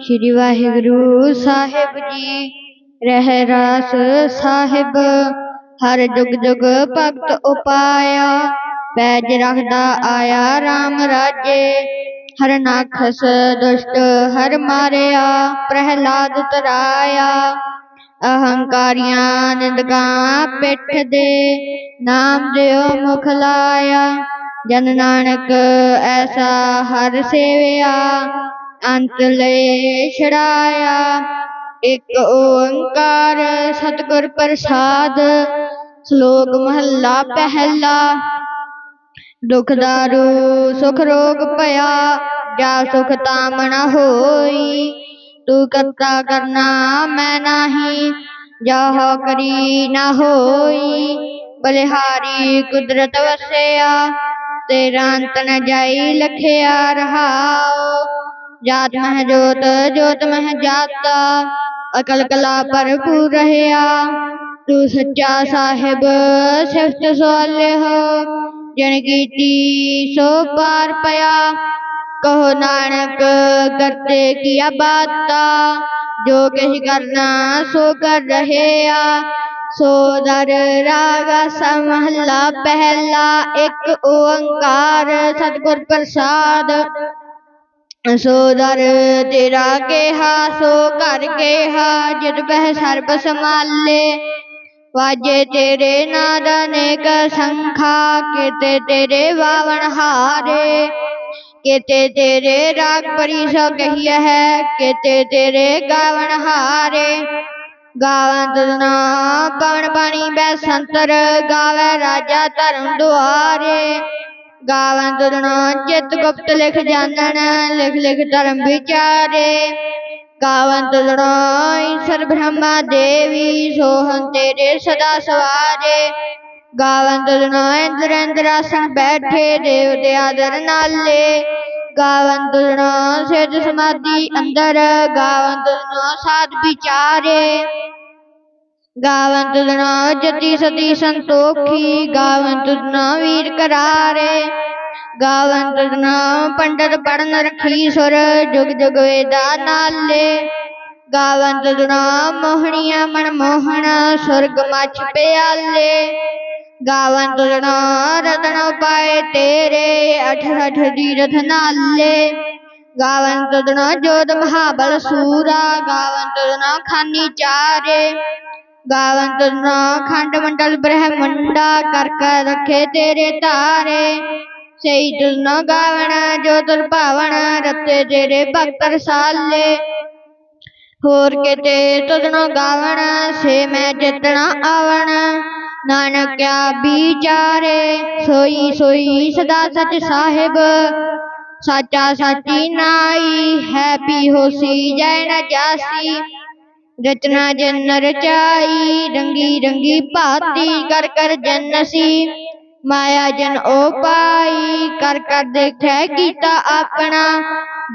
ਸ਼੍ਰੀ ਵਾਹਿਗੁਰੂ ਸਾਹਿਬ ਜੀ ਰਹਿ ਰਾਸ ਸਾਹਿਬ ਹਰ ਜੁਗ ਜੁਗ ਭਗਤ ਉਪਾਇਆ ਪੈਜ ਰੱਖਦਾ ਆਇਆ RAM ਰਾਜੇ ਹਰ ਨਾਖਸ ਦੁਸ਼ਟ ਹਰ ਮਾਰਿਆ ਪ੍ਰਹਿਲਾਦ ਤਰਾਇਆ ਅਹੰਕਾਰੀਆਂ ਨਿੰਦਕਾਂ ਪਿੱਠ ਦੇ ਨਾਮ ਦਿਓ ਮੁਖ ਲਾਇਆ ਜਨ ਨਾਨਕ ਐਸਾ ਹਰ ਸੇਵਿਆ ਅੰਤ ਲੈ ਛੜਾਇਆ ਇੱਕ ਓੰਕਾਰ ਸਤਿਗੁਰ ਪ੍ਰਸਾਦ ਸ਼ਲੋਕ ਮਹੱਲਾ ਪਹਿਲਾ ਦੁਖ ਦਾਰੂ ਸੁਖ ਰੋਗ ਭਇਆ ਜਾ ਸੁਖ ਤਾਮ ਨ ਹੋਈ ਤੂੰ ਕਰਤਾ ਕਰਨਾ ਮੈਂ ਨਾਹੀ ਜਾ ਹੋ ਕਰੀ ਨ ਹੋਈ ਬਲਿਹਾਰੀ ਕੁਦਰਤ ਵਸਿਆ ਤੇਰਾ ਅੰਤ ਨ ਜਾਈ ਲਖਿਆ ਰਹਾਉ جات مہ جوت جوت مہ جاتا اکل کلا پر پور رہیا تو سچا صاحب صفت صالح جن کیتی سو پار پیا کہو نانک کرتے کیا باتا جو کش کرنا سو کر رہیا سو در راگا محلہ پہلا ایک اوانکار صدقر پرساد سودر تیرا کہا سو کر کہا جد بہ سرب سمالے واجے تیرے نادنے کا سنکھا کیتے تیرے واون ہارے کیتے تیرے راگ پری سو کہیے ہے کیتے تیرے گاون ہارے گاون تدنا پون پانی بے سنتر گاوے راجہ ترم دوارے ਗਾਵਨ ਤਦਨਾ ਚਿਤ ਗੁਪਤ ਲਿਖ ਜਾਣਨ ਲਿਖ ਲਿਖ ਧਰਮ ਵਿਚਾਰੇ ਗਾਵਨ ਤਦਨਾ ਈਸ਼ਰ ਬ੍ਰਹਮਾ ਦੇਵੀ ਸੋਹੰ ਤੇਰੇ ਸਦਾ ਸਵਾਰੇ ਗਾਵਨ ਤਦਨਾ ਇੰਦਰ ਇੰਦਰਾਸਨ ਬੈਠੇ ਦੇਵ ਦੇ ਆਦਰ ਨਾਲੇ ਗਾਵਨ ਤਦਨਾ ਸਿਧ ਸਮਾਧੀ ਅੰਦਰ ਗਾਵਨ ਤਦਨਾ ਸਾਧ ਵਿਚਾਰੇ گاون تدنا جتی ستی سنتوکھی گاونت تدنا ویر کرارے گاونت تدنا پنڈت پڑن رکھی سور جگ جگ ویدا نالے گاونت تدنا موہنیا من موہن سرگ مچ پیالے گاون تدنا رتن پائے تیرے اٹھ اٹھ دی رتھ نالے گاونت تدنا جود مہابل سورا گاونت تدنا کھانی چارے ਤੁਨਾ ਖੰਡ ਮੰਡਲ ਬ੍ਰਹਮੰਡਾ ਕਰ ਕਰ ਰਖੇ ਤੇਰੇ ਧਾਰੇ ਸਈ ਤੁਨਾ ਗਾਵਣ ਜੋ ਤੁਰ ਭਾਵਣ ਰਤੇ ਤੇਰੇ ਭਗਤ ਰਸਾਲੇ ਹੋਰ ਕਿਤੇ ਤੁਧਨੋ ਗਾਵਣ ਸੇ ਮੈਂ ਜਿਤਣਾ ਆਵਣ ਨਾਨਕਿਆ ਵਿਚਾਰੇ ਸੋਈ ਸੋਈ ਸਦਾ ਸਚ ਸਾਹਿਬ ਸਾਚਾ ਸਾਚੀ ਨਾਈ ਹੈ ਪੀ ਹੋਸੀ ਜੈ ਨ ਜਾਸੀ رچنا جن رچائی رنگی رنگی پاتی کر کر جن نسی مایا جن او پائی کر کر دیکھے کیتا اپنا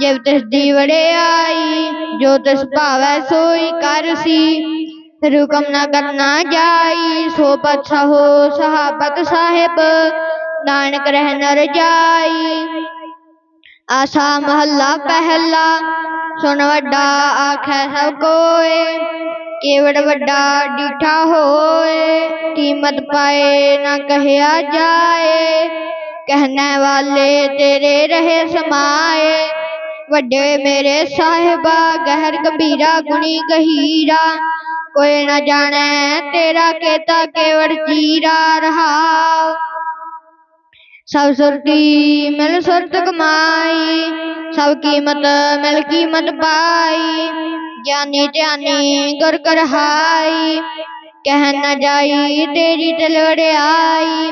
جب تس دیوڑے آئی جو تس پاوے سوئی کرسی رکم نہ کرنا جائی سوپت سہو صحابت صاحب نانک رہ نہ رجائی ਆਸਾ ਮਹੱਲਾ ਪਹਿਲਾ, ਸੁਣ ਵੱਡਾ ਆਖੈ ਸਭ ਕੋਏ, ਕੇਵੜ ਵੱਡਾ ਡੀਠਾ ਹੋਏ, ਕੀਮਤ ਪਾਏ ਨਾ ਕਹਿਆ ਜਾਏ ਕਹਿਣੇ ਵਾਲੇ ਤੇਰੇ ਰਹੇ ਸਮਾਏ, ਵੱਡੇ ਮੇਰੇ ਸਾਹਿਬਾ, ਗਹਿਰ ਗੰਭੀਰਾ ਗੁਣੀ ਗਹੀਰਾ, ਕੋਈ ਨਾ ਜਾਣੈ ਤੇਰਾ ਕੇਤਾ ਕੇਵੜ ਜੀਰਾ سب سرٹی مل سرت کمائی سب قیمت مل قیمت پائی جانی جانی گر کر ہائی کہہ جائی تیری تلوڑے آئی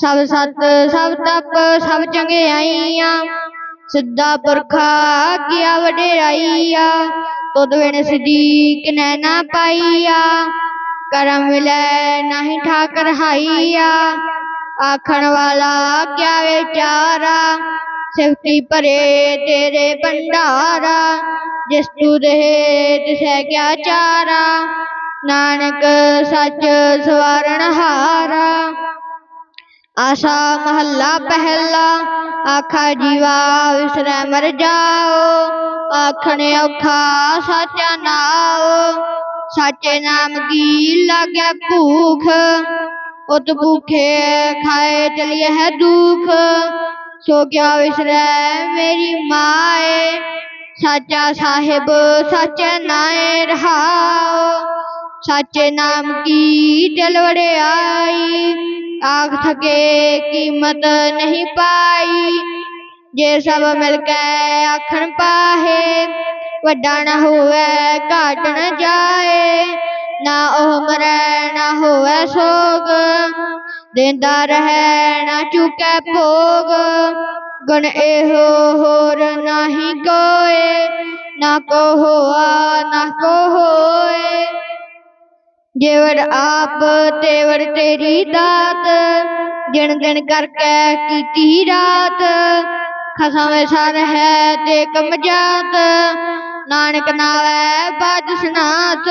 سب ست سب تپ سب چنگے آئیاں سدھا پرکھا کیا وڈے آئیا تو دوین صدیق نے نہ کرم ملے نہیں ہی ٹھا کر ہائیا ਆਖਣ ਵਾਲਾ ਕਿਆ ਵਿਚਾਰਾ ਸਿਫਤੀ ਭਰੇ ਤੇਰੇ ਭੰਡਾਰਾ ਜਿਸ ਤੂ ਰਹੇ ਤਿਸੈ ਕਿਆ ਚਾਰਾ ਨਾਨਕ ਸੱਚ ਸਵਾਰਣ ਹਾਰਾ ਆਸਾ ਮਹੱਲਾ ਪਹਿਲਾ ਆਖਾ ਜੀਵਾ ਵਿਸਰੈ ਮਰ ਜਾਓ ਆਖਣ ਔਖਾ ਸਾਚਾ ਨਾਮ ਸਾਚੇ ਨਾਮ ਕੀ ਲਾਗੇ ਭੂਖ ات بھوکے کھائے چلیے ہے دکھ۔ سو کیا وسرے میری مائے۔ سچا صاحب، سچ نائے رہا سچے نام کی جلوڑے آئی۔ آگ تھکے قیمت نہیں پائی۔ جے سب مل کے آکھن پاہے۔ وڈا نہ ہوئے کاٹ نہ جائے۔ نہ عمر نہ ہوئے سوگ دیندہ رہے نہ چکے بھوگ گن اے ہو ہور نہ ہی گوئے نہ کو ہوا نہ کو ہوئے جیور آپ تیور تیری دات جن دن کر کے کیتی رات خسم سر ہے تے کم جات نانک ناوے سنات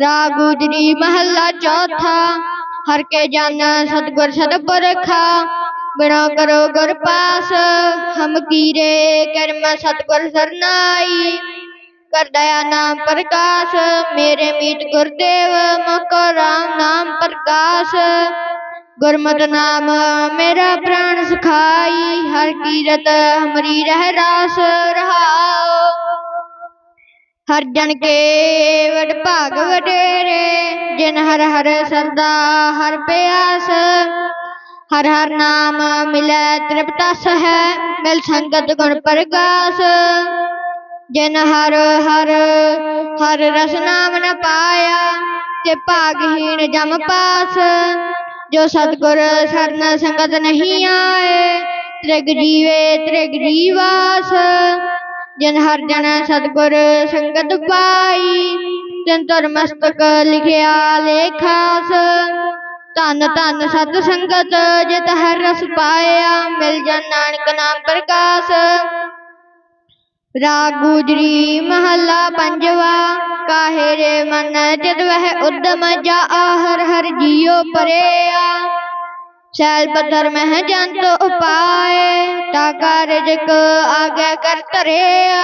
را گجری محلہ چوتھا ہر کے جانا ست گر سد پرکھا بنا کرو گر پاس ہم کیرے کرم ست گر سرنائی کر دیا نام پرکاش میرے میت گردیو مکو نام پرکاش گرمت نام میرا پران سکھائی ہر کیرت ہمری رہ راس رہاؤ ਹਰ ਜਨ ਕੇ ਵਡ ਭਾਗ ਵਡੇਰੇ ਜਿਨ ਹਰ ਹਰ ਸਰਦਾ ਹਰ ਪਿਆਸ ਹਰ ਹਰ ਨਾਮ ਮਿਲੈ ਤ੍ਰਿਪਤਸ ਹੈ ਮਿਲ ਸੰਗਤ ਗੁਣ ਪ੍ਰਗਾਸ ਜਿਨ ਹਰ ਹਰ ਹਰ ਰਸ ਨਾਮ ਨ ਪਾਇਆ ਤੇ ਭਾਗਹੀਣ ਜਮ ਪਾਸ ਜੋ ਸਤਗੁਰ ਸਰਨ ਸੰਗਤ ਨਹੀਂ ਆਏ ਤ੍ਰਿਗ ਜੀਵੇ ਤ੍ਰਿਗ ਜੀਵਾਸ جن ہر جن ستگر سنگت پائی جن تر مستک لکھیا لیکھاس تن تن ست سنگت جت ہر رس پایا مل جن نانک نام پرکاس راگ گوجری محلہ پنجوا کاہر من جد وہ ادم جا ہر ہر جیو پریا سیل پتھر میں ہیں جن تو اپائے تاکہ رزق آگے کرتا رہیا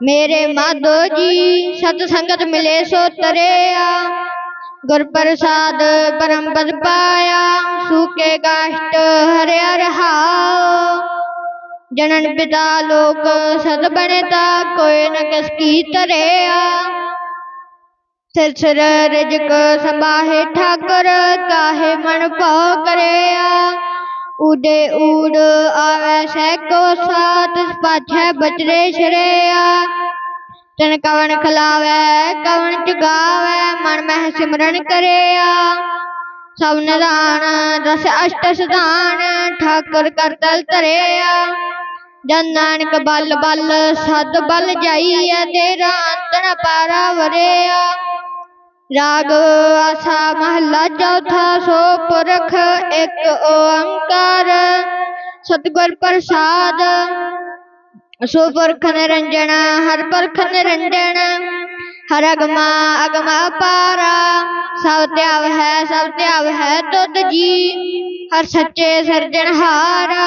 میرے مادو جی ست سنگت ملے سو تریا گر پرساد پرم پد پایا سوکے گاشت ہریا رہا جنن پتا لوگ ست بنے تا کوئی نہ کس کی تریا سرسر رج کو سماہے ٹھاکر کاہے من پاؤ کرے آ اڈے آوے سیکو سات پاچھے بچرے شرے آ تن کون کھلاوے کون چگاوے من مہ سمرن کرے آ سب ندان دس اشت سدان ٹھاکر کر دل ترے آ نانک بل بل سد بل جائیے تیرا انتن پارا ورے آ راگ آسا محلہ چوتھا سو پرکھ ایک اومکار ستگر پرساد سو پرکھ رنجن ہر پرکھ رنجن ہر اگما اگما پارا سب تیاب ہے سب تیاب ہے تو تجی ہر سچے سرجن ہارا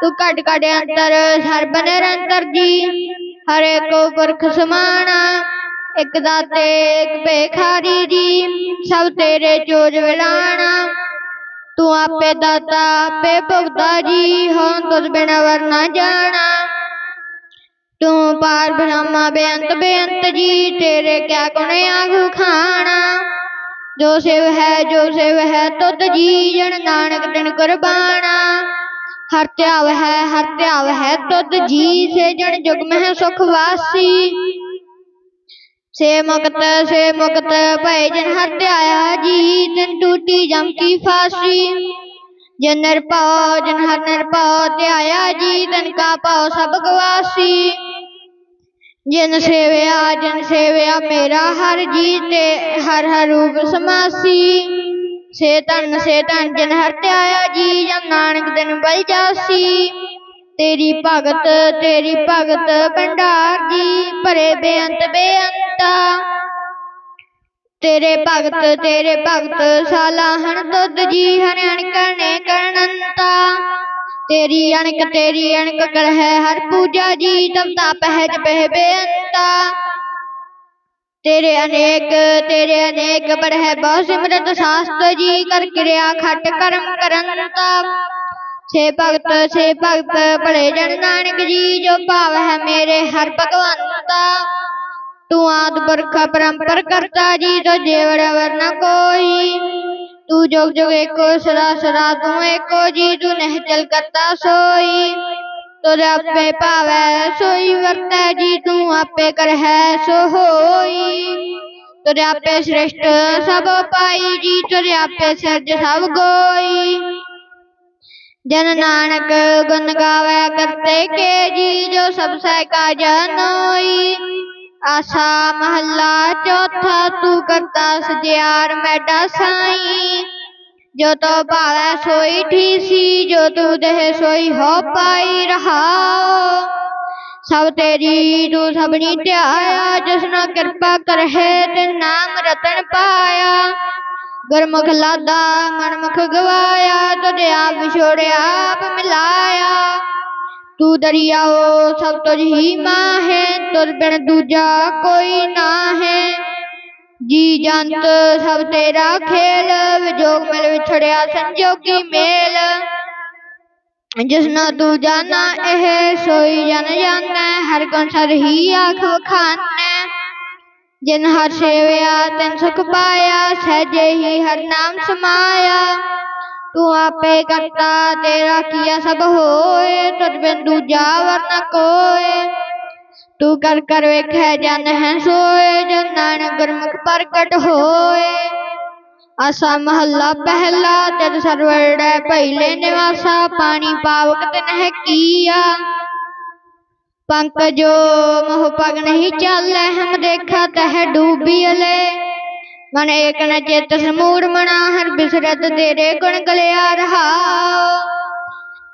ਤੂੰ ਕੱਢ ਕੱਢ ਅੰਤਰ ਸਰਬ ਨਿਰੰਤਰ ਜੀ ਹਰੇ ਕੋ ਪੁਰਖ ਸਮਾਣਾ ਇਕ ਦਾਤੇ ਇਕ ਭੇਖਾਰੀ ਜੀ ਸਭ ਤੇਰੇ ਚੋਜ ਵਿਲਾਣਾ تو آپ پہ داتا پہ بغداری ہاں تجھ بنا ورنہ جانا تو پار برہما بے انت بے انت جی تیرے کیا کونے آگو کھانا جو سیو ہے جو سیو ہے تو تجی جن نانک جن قربانا ہر تیاو ہے ہر تیاو ہے تو تجی سے جن جگ میں سکھ واسی سے مکت سے مکت پائے جن ہر تایا جی جن ٹوٹی جم کی فاسی جن نر پاؤ جن ہر نر پاؤ تیا جی جن کا پاؤ سب گواسی جن سیویا جن سیویا میرا ہر جی تے ہر ہر روب سماسی سے تن تن جن ہر تیا جی جن نانک دن بل جاسی تیری بھگت تیری بھگت بھنڈار جی پرے بے انت بے انتا تیرے بھگت تیرے بھگت سالا ہن دودھ جی ہن ہن کرنے کرننتا تیری انک تیری انک کر ہے ہر پوجا جی تبتا پہج پہ بے انتا تیرے انیک تیرے انیک پر ہے بہت سمرت ساست جی کر کریا کھٹ کرم کرنتا ਸੇ ਭਗਤ ਸੇ ਭਗਤ ਭਲੇ ਜਨ ਨਾਨਕ ਜੀ ਜੋ ਭਾਵ ਹੈ ਮੇਰੇ ਹਰ ਭਗਵੰਤਾ ਤੂੰ ਆਦ ਪੁਰਖ ਪਰੰਪਰ ਕਰਤਾ ਜੀ ਤੋ ਜੇਵੜ ਵਰਨ ਕੋਈ ਤੂੰ ਜੋਗ ਜੋਗ ਏਕੋ ਸਦਾ ਸਦਾ ਤੂੰ ਏਕੋ ਜੀ ਤੂੰ ਨਹਿ ਕਰਤਾ ਸੋਈ ਤੁਧ ਆਪੇ ਭਾਵੈ ਸੋਈ ਵਰਤੈ ਜੀ ਤੂੰ ਆਪੇ ਕਰਹਿ ਸੋ ਹੋਈ ਤੁਧ ਆਪੇ ਸ੍ਰਿਸ਼ਟ ਸਭ ਪਾਈ ਜੀ ਤੁਧ ਆਪੇ ਸਿਰਜ ਸਭ ਗੋਈ جن نانک گن گاوے کرتے کے جی جو سب سے کا جنوئی آسا محلہ چوتھا تو کرتا سجیار میٹا سائیں جو تو پاوے سوئی ٹھیسی جو تو دہ سوئی ہو پائی رہا سب تیری تو سبنی تے آیا جس نہ کرپا کرے تے نام رتن پایا ਗੁਰਮੁਖ ਲਾਦਾ, ਮਨਮੁਖ ਗਵਾਇਆ, ਤੁਧ ਆਪ ਵਿਛੋੜਿਆ ਆਪ ਮਿਲਾਇਆ। ਤੂੰ ਦਰਿਆਓ ਸਭ ਤੁਝ ਹੀ ਮਾਹੇ, ਤੁਰ ਬਿਨ ਦੂਜਾ ਕੋਈ ਨਾ ਹੈ ਜੀ ਜੰਤ, ਸਭ ਤੇਰਾ ਖੇਲ, ਵਿਜੋਗ ਮਿਲ ਵਿਛੜਿਆ ਸੰਜੋਗੀ ਮੇਲ। ਜਿਸਨਾ ਤੂੰ ਜਾਣਾ ਇਹ, ਸੋਈ ਜਨ ਜਾਣੈ, ਹਰ ਗੁਣ ਸਰ ਹੀ ਆਖ ਵਖਾਨੈ। جن ہر سیویا تن سکھ پایا سہجے ہی ہر نام سمایا تو آپے کرتا تیرا کیا سب ہوئے تجھ بن دوجا ورنہ کوئے تو کر کر ویکھے جن ہیں سوئے جن نانک گرمکھ پرکٹ ہوئے آسا محلہ پہلا تیرے سرور ڈے پہلے نواسا پانی پاوکت نہ کیا ਪੰਕਜੋ ਮੋਹ ਪਗ ਨਹੀਂ ਚਾਲੈ, ਹਮ ਦੇਖਾ ਤਹ ਡੂਬੀਲੇ ਮਨ ਏਕ ਨ ਚਿਤ ਸਮੂੜ ਮਣਾ ਹਰ ਬਿਸਰਤ ਤੇਰੇ ਗੁਣ ਗਲਿਆ ਰਹਾਓ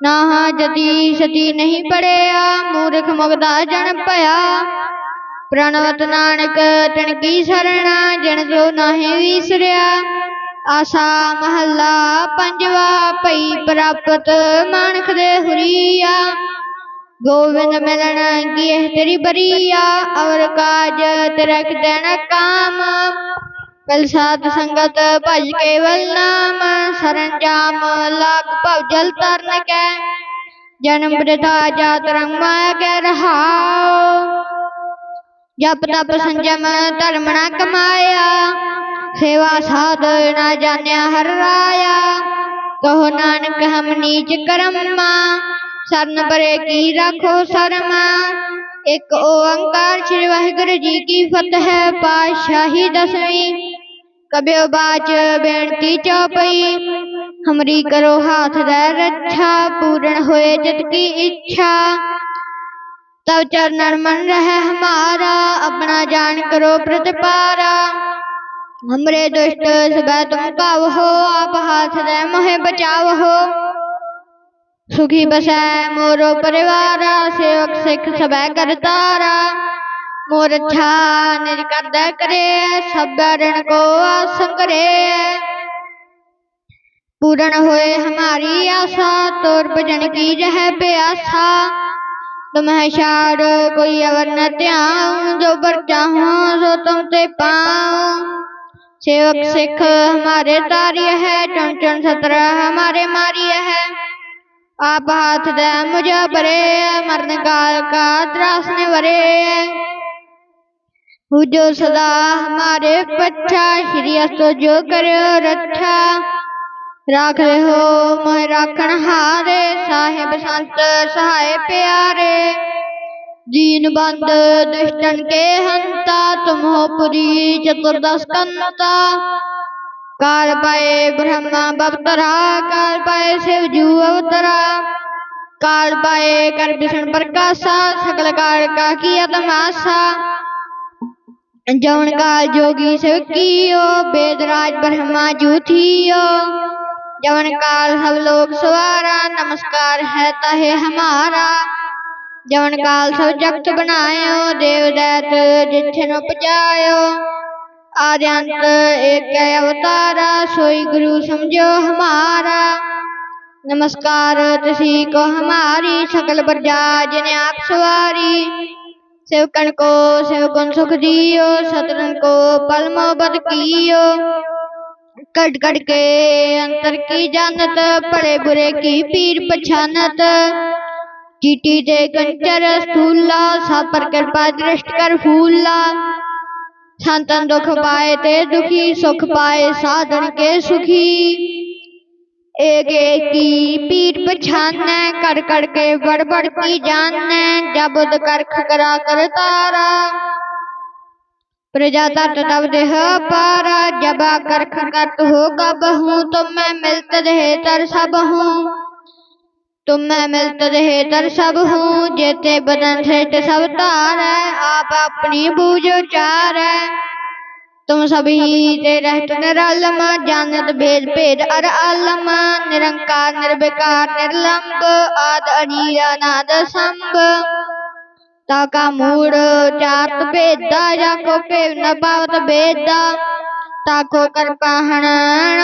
ਨਾਹਾ ਜਤੀ ਸਤੀ ਨਹੀਂ ਪੜਿਆ, ਮੂਰਖ ਮੁਗਦਾ ਜਨ ਭਇਆ। ਪ੍ਰਣਵਤ ਨਾਨਕ ਤਨ ਕੀ ਸਰਣਾ, ਜਨ ਜੋ ਨਾਹੀ ਵਿਸਰਿਆ। ਆਸਾ ਮਹੱਲਾ ਪੰਜਵਾ, ਭਈ ਪ੍ਰਾਪਤ ਮਾਨਖ ਦੇ ਹੁਰੀਆ। گووند ملن کی احتری بریہ اور کاجت رکھ دین کام۔ پل ساتھ سنگت بج کے والنام سر انجام لاک پو جل ترن کے۔ جنم برتا جات رنگ مائے کے رہاو جب تب سنجم دھرم نہ کمایا۔ سیوا ساتھ نہ جانیا ہر رایا۔ کہو نانک ہم نیچ کرم ماں۔ رکھو شر ایک شری واحو جی کی فتح ہمری کرو ہاتھ دے رچا پورن ہوئے جت کی اچھا تب چر من رہ ہمارا اپنا جان کرو پرت پارا ہمر دوست ہو آپ ہاتھ دہے بچاؤ ہو ਸੁਖੀ ਬਸੈ ਮੋਰੋ ਪਰਿਵਾਰਾ ਸੇਵਕ ਸਿੱਖ ਸਭੈ ਕਰਤਾਰਾ ਮੋਰ ਅੱਛਾ ਨਿਜ ਕਰਦਾ ਕਰੇ ਸਭੈ ਰਣ ਕੋ ਆਸੰ ਕਰੇ ਪੂਰਨ ਹੋਏ ਹਮਾਰੀ ਆਸਾ ਤੋਰ ਭਜਨ ਕੀ ਜਹ ਪਿਆਸਾ تم ہے شاد کوئی اور نہ تیاؤں جو بر چاہوں سو تم سے پاؤں سیوک سکھ ہمارے تاری ہے چن چن سترہ ہمارے ماری ہے آپ ہاتھ دیں مجھے برے مرنے کال کا تراسنے ورے جو صدا ہمارے پچھا، شریعت تو جو کرے رچھا راکھ لے ہو موہ راکھن ہارے۔ صاحب سنت سہائے پیارے۔ دین بند دشتن کے ہنتا۔ تم ہو پوری چتردس کنتا۔ کال پائے برہما ببترا کال پائے شیو جو اوترہ کال پائے کر بسن پرکاسا سکل کال کا کیا تماسا جون کال جوگی سکیو بید راج برہما جو تھیو جون کال سب لوگ سوارا نمسکار ہے تہے ہمارا جون کال سب جگت بنائیو دیو دیت جتھنو پجایو آریانت ایک اوتارا سوئی گرو سمجھو ہمارا نمسکار تسی کو ہماری سکل برجا جنہیں آپ سواری سیوکن کو سیوکن سکھ دیو سترن کو پل محبت کیو کٹ کٹ کے انتر کی جانت پڑے برے کی پیر پچھانت چیٹی دے کنچر استولا سا کرپا درشت کر پھولا সন্তান দুঃখ পায় তে দুঃখী সুখ পায় সাধন কে সুখী ایک ایک کی پیٹ پچھانا کر کر کے بڑبڑ کی جاننا جب کر کھکرا کر تارا پرجاتا ٹٹو دہ پارا جبا کر کھکت ہوگا بہوں تو میں ملت رہے تر سب ہوں تم میں ملت رہے تر سب ہوں جیتے بدن سیٹ سب تار ہے، آپ اپنی بوجھو چار ہے۔ تم سب ہی تے رہت نرالما جانت بھیل پیر ار علما نرنکار، نربکار، نرلمب، آد انیر ناد سمب۔ تاکا موڑ چارت پیدا، یا کو پیو نباوت، بیدا۔ تاکو کر پاہن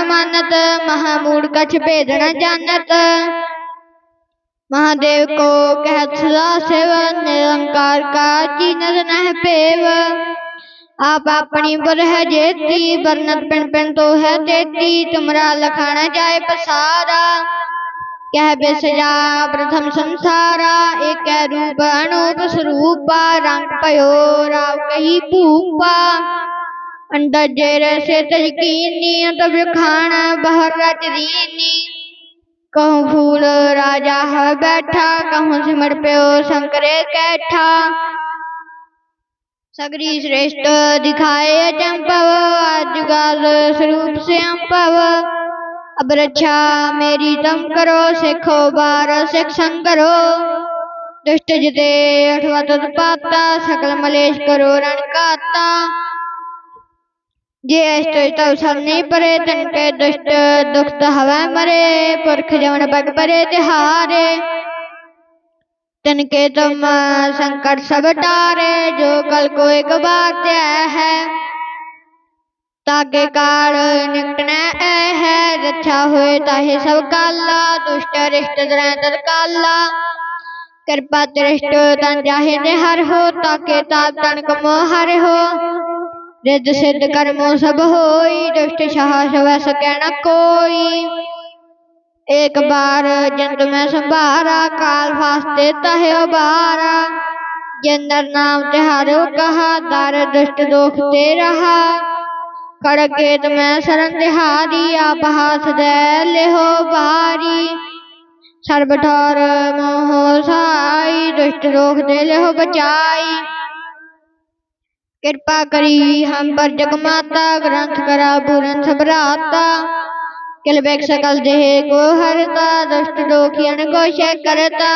منت مہموڑ کچھ پیدن جانت۔ مہادیو کو کہت سدا سیو نرنکار کا چینت نہ پیو آپ اپنی پر جیتی برنت پن پن تو ہے دیتی تمرا لکھانا جائے پسارا کہہ بے سجا پرتھم سمسارا ایک روپ انوپ سروپا رنگ پیو راو کہی بھوپا انڈا جیرے سے تجکینی تب کھانا بہر رچ دینی کہوں پھول راجا بیٹھا کہوں سمر پیو شنکرے کیٹھا سگری شریشت دکھائے چمپو آج گال سروپ سے امپو اب رچھا میری دم کرو سکھو بار سکھ سنگرو دشت جتے اٹھوا تد پاتا سکل ملیش کرو رن کاتا جے سب نہیں پرے تن کے دشت دخت ہوے مرے پرکھ جمن بگ پرے تہارے تن کے تم سنکر سب ٹارے جو کل کو ایک بات طے ہے تاکہ کار نکٹنے اے ہے رچھا ہوئے تاہی سب کالا دوشت رشت دریں تر کالا کرپا ترشت تن جاہی ہر ہو تاکہ تاب تن کو موہر ہو رد سد کرمو سب ہوئی دشت شاہ ویس کہنا کوئی ایک بار جند میں سنبھارا کال فاس دیتا ہے ابارا جندر نام تہارو کہا دار دشت دوکھتے رہا کڑکیت میں سرن تہاری آپ ہاتھ دیل ہو باری سر بٹھور موہ سائی دشت روک دل ہو بچائی کرپا کری ہمر جگ ماتا گرنتھ کرا پورن سرا تا سکل جہی کرتا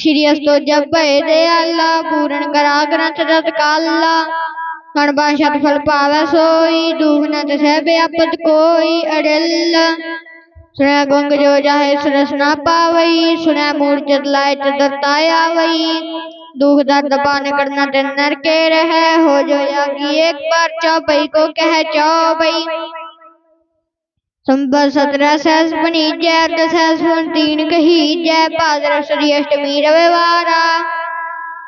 شریس پے دیا پورن کرا گرنتھ دتکالا کن با شت پاو سوئی دکھنا جسے بیاپت کوئی ارل سنیا گونگ جو جہے سر سنا پاوئی سنیا مور جلائ ترتایا وئی دوغدہ دبانے کرنا ڈنر کے رہے ہو جو یا کی ایک بار چوبئی کو کہے چوبئی سمبر سترہ سیس بنی جے دس سیز فون تین کہی جے پادر سریشت میرہ ویوارا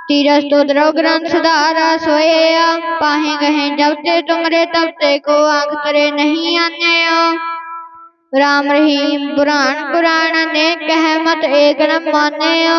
تیرہ تیرس تو درو گرن سدارا سویا پاہیں گہیں جب تے تمرے تب تے کو آنکھ ترے نہیں آنے یا رام رحیم بران بران نے کہمت ایک نم مانے یا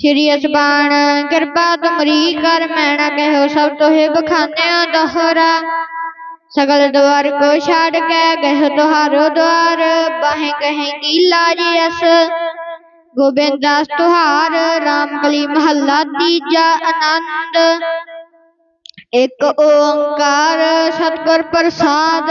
ਸ੍ਰੀ ਅਸਬਾਨ, ਕਿਰਪਾ ਤੁਮਰੀ ਕਰ, ਮੈਂ ਕਹਿਓ ਸਭ ਤੋਹੇ ਬਖਾਨਿਆ ਦਹਰਾ। ਸਗਲ ਦਵਾਰ ਕੋ ਛਾੜ ਕੇ ਗਹਿ ਤੁਹਾਰੋ ਦਵਾਰ, ਬਾਹੇ ਕਹੇਗੀ ਲਾਜ ਅਸ ਗੋਬਿੰਦ ਦਾਸ ਤੁਹਾਰ RAM ਕਲੀ ਮਹੱਲਾ ਤੀਜਾ ਆਨੰਦ। ਇੱਕ ਓੰਕਾਰ, ਸਤਗੁਰ ਪ੍ਰਸਾਦ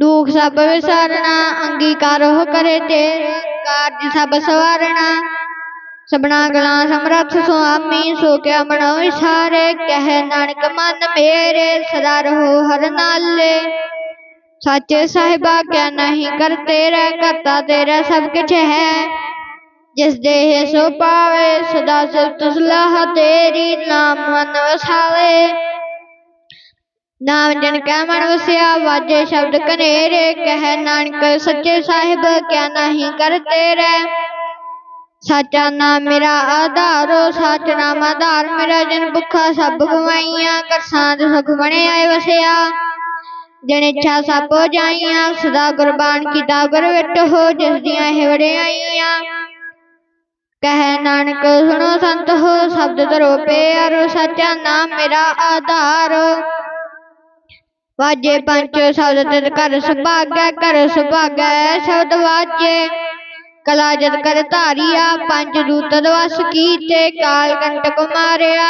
دکھ سب وسارنا انگیکارہ کرے تیرے کارج سب سوارنا سبنا گلا سمرت سو آمی سو کے امنو اشارے کہے نانک من میرے سدا رہو ہر نالے سچے صاحبہ کیا نہیں کرتے رہ کرتا تیرا سب کچھ ہے جس دے سو پاوے سدا سب تصلاح تیری نام من وساوے ਨਾਮ ਜਨ ਕੈ ਮਨ ਵਸਿਆ, ਵਾਜੇ ਸ਼ਬਦ ਕਨੇਰੇ ਕਹਿ ਨਾਨਕ ਸੱਚੇ ਸਾਹਿਬ, ਕਿਆ ਨਹੀਂ ਕਰ ਤੇਰਾ। ਸਾਚਾ ਨਾਮ ਮੇਰਾ ਆਧਾਰੋ, ਸਾਚ ਨਾਮ ਆਧਾਰ ਮੇਰਾ ਜਨ ਭੁੱਖਾ, ਸਭ ਗਵਾਈਆਂ, ਕਰ ਸਾਧ ਸੁਖ ਬਣਿਆ ਵਸਿਆ। ਜਨ ਇੱਛਾ ਸਭ ਹੋ ਜਾਈਆਂ, ਸਦਾ ਕੁਰਬਾਨ ਕੀਤਾ ਗੁਰ ਵਿਟ ਹੋ, ਜਿਸ ਦੀਆਂ ਇਹ ਵਡਿਆਈਆਂ। ਕਹਿ ਨਾਨਕ ਸੁਣੋ ਸੰਤ ਹੋ, ਸ਼ਬਦ ਧਰੋ ਪਿਆਰੋ ਸਾਚਾ ਨਾਮ ਮੇਰਾ ਆਧਾਰੋ। ਵਾਜੇ ਪੰਜ ਸ਼ਬਦ ਤਿਤ ਕਰ ਸੁਭਾਗੈ ਕਰ ਸੁਭਾਗੈ ਸ਼ਬਦ ਵਾਜੇ ਕਲਾ ਜਦ ਕਰ ਧਾਰੀਆ ਪੰਜ ਦੂਤ ਦਵਸ ਕੀਤੇ ਕਾਲ ਕੰਟਕ ਮਾਰਿਆ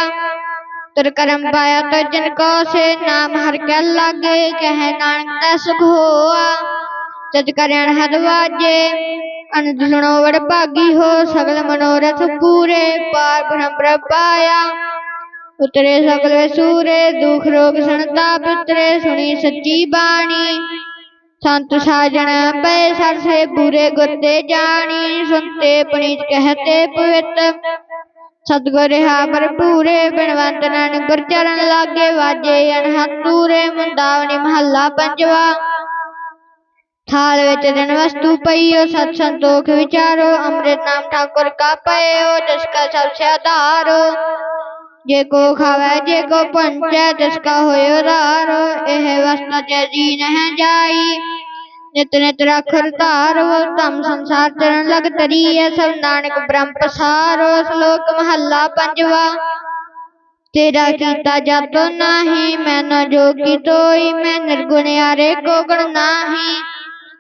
ਤਰ ਕਰਮ ਪਾਇਆ ਤਜਨ ਕੋ ਸੇ ਨਾਮ ਹਰ ਕੈ ਲਾਗੇ ਕਹਿ ਨਾਨਕ ਤੈ ਸੁਖ ਹੋਆ ਜਦ ਕਰਣ ਹਦ ਵਾਜੇ ਅਨੰਦ ਸੁਣੋ ਵਡ ਭਾਗੀ ਹੋ ਸਗਲ ਮਨੋਰਥ ਪੂਰੇ ਪਾਰ ਬ੍ਰਹਮ ਪ੍ਰਪਾਇਆ ਉਤਰੇ ਸਗਲ ਸੂਰੇ ਦੁਖ ਰੋਗ ਸੰਤਾਪ ਉਤਰੇ ਸੁਣੀ ਸੱਚੀ ਬਾਣੀ ਸੰਤ ਸਾਜਣ ਪਏ ਸਰਸੇ ਬੁਰੇ ਗੁਰਤੇ ਜਾਣੀ ਸੁਨਤੇ ਪਣੀਤ ਕਹਤੇ ਪਵਿੱਤ ਸਤਗੁਰ ਰਹਾ ਭਰਪੂਰੇ ਬਿਨਵੰਤ ਨਾਨਕ ਗੁਰ ਚਰਨ ਲਾਗੇ ਵਾਜੇ ਅਨਹੰਤੂਰੇ ਮੁੰਦਾਵਣੀ ਮਹੱਲਾ ਪੰਜਵਾ ਥਾਲ ਵਿੱਚ ਦਿਨ ਵਸਤੂ ਪਈਓ ਸਤ ਸੰਤੋਖ ਵਿਚਾਰੋ ਅੰਮ੍ਰਿਤ ਨਾਮ ਠਾਕੁਰ ਕਾ ਪਇਓ ਜਿਸ ਕਾ ਸਭ ਸੇ ਆਧਾਰੋ ਜੇ ਕੋ ਖਾਵੇ, ਜੇ ਕੋ ਪੰਚੈ ਤਿਸ ਕਾ ਹੋਇਓ ਧਾਰੋ ਇਹ ਵਸਤ ਤੇ ਜੀ ਨਹਿ ਜਾਈ। ਨਿਤ ਨਿਤ ਰਖਰ ਧਾਰੋ ਧਮ ਸੰਸਾਰ ਚਰਨ ਲਗ ਤਰੀਐ ਸਭ ਨਾਨਕ ਬ੍ਰਹਮ ਪਸਾਰੋ ਸ਼ਲੋਕ ਮਹੱਲਾ ਪੰਜਵਾ। ਤੇਰਾ ਕੀਤਾ ਜਾਤੋ ਨਾਹੀ, ਮੈਂ ਨ ਜੋਗੀ ਤੋਈ ਮੈਂ ਨਿਰਗੁਣਿਆਰੇ ਕੋ ਗੁਣ ਨਾਹੀ।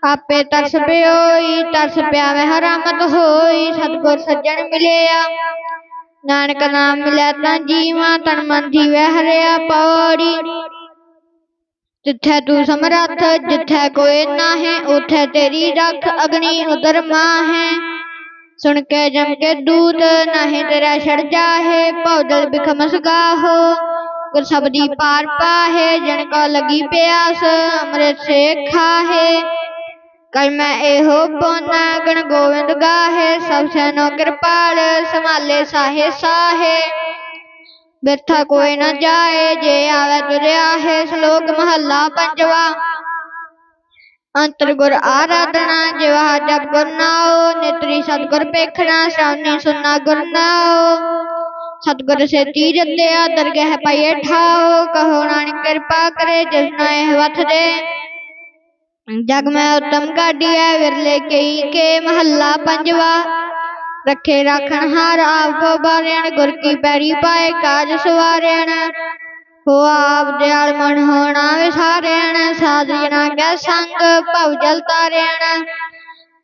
ਆਪੇ ਤਰਸ ਪਿਓਈ, ਤਰਸ ਪਿਆਵੇ ਹਰਾਮਤ ਹੋਈ, ਸਤਗੁਰ ਸੱਜਣ ਮਿਲਿਆ। ਨਾਨਕ ਨਾਮ ਮਿਲਿਆ ਤਾਂ ਜੀਵਾਂ ਤਨ ਮਨ ਜੀਵੈ ਹਰਿਆ ਪੌੜੀ ਜਿੱਥੈ ਤੂੰ ਸਮਰੱਥ ਜਿੱਥੈ ਕੋਈ ਨਾਹੀਂ ਉਥੈ ਤੇਰੀ ਰੱਖ ਅਗਨੀ ਉਦਰ ਮਾਹੈ ਸੁਣ ਕੇ ਜਮ ਕੇ ਦੂਤ ਨਾਹੀਂ ਤੇਰਾ ਛੜ ਜਾਹੇ ਭਉਦਲ ਬਿਖਮਸ ਗਾਹੋ ਗੁਰ ਸਬਦੀ ਪਾਰ ਪਾਹੇ ਜਨ ਕੋ ਲਗੀ ਪਿਆਸ ਅੰਮ੍ਰਿਤ ਸੇ ਖਾਹੇ ਕਲ ਮੈਂ ਇਹੋ ਪੋਨਾ ਗਣ ਗੋਵਿੰਦ ਗਾਹੇ, ਸਭ ਸੈਨੋ ਕਿਰਪਾਲ, ਸੰਭਾਲੇ ਸਾਹੇ ਸਾਹੇ। ਬਿਰਥਾ ਕੋਈ ਨਾ ਜਾਏ, ਜੇ ਆਵੇ ਤੁਰਿਆ ਹੈ, ਸ਼ਲੋਕ ਮਹੱਲਾ ਪੰਜਵਾ। ਅੰਤਰ ਗੁਰ ਆਰਾਧਨਾ ਜਿਵਾ ਜਪ ਗੁਰ ਨਾਉ, ਨਿਤਰੀ ਸਤਗੁਰ ਪੇਖਣਾ ਸ਼ਰਾਨੀ ਸੁਨਾ ਗੁਰ ਨਾਉ। ਸਤਗੁਰ ਸੇ ਤੀਜ ਦਿਆ ਦਰਗਹਿ ਪਾਈਏ ਠਾਓ ਕਹੋ ਨਾਨਕ ਕਿਰਪਾ ਕਰੇ, ਜਿਸ ਇਹ ਵਥ ਦੇ। جگ میں اتم گاڈیا ورلے کئی کے محلہ پنجوا رکھے راکھن ہار آپ کو بارین گر کی پیری پائے کاج سوارین ہو آپ دیال من ہونا وسارین سادرینا کے سنگ پو جلتا رین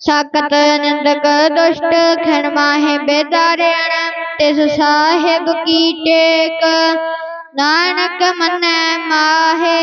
ساکت نندک دشت کھن ماہے بیدارین تیس صاحب کی ٹیک نانک منہ ماہے